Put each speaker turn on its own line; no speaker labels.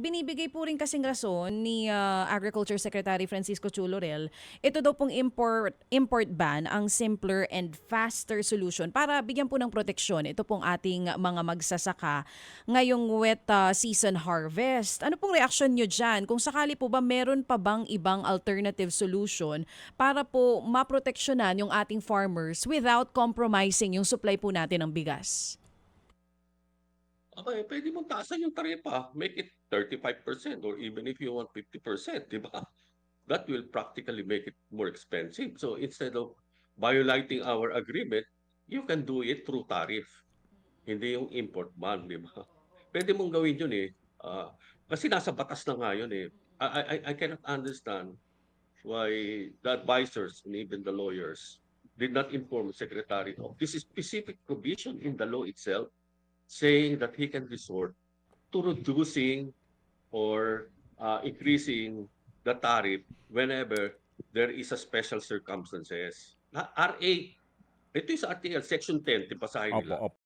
binibigay po rin kasing rason ni ah, Agriculture Secretary Francisco Chulorel, ito daw pong import, import ban ang simpler and faster solution para bigyan po ng proteksyon ito pong ating mga magsasaka ngayong wet ah, season harvest. Ano pong reaksyon nyo dyan? Kung sakali po ba meron pa bang ibang alternative solution para po maproteksyonan yung ating farmers without compromising yung supply po natin ng bigas?
Okay, pwede mong taasan yung taripa. Make it 35% or even if you want 50%, di ba? That will practically make it more expensive. So instead of violating our agreement, you can do it through tariff. Hindi yung import ban, di ba? Pwede mong gawin yun eh. Ah, kasi nasa batas na nga yun eh. I, I, I- cannot understand why the advisors and even the lawyers did not inform secretary of this specific provision in the law itself saying that he can resort to reducing or uh, increasing the tariff whenever there is a special circumstances. Na RA, ito yung sa RTL, Section 10, tipasahin
Opo,
nila.
opo.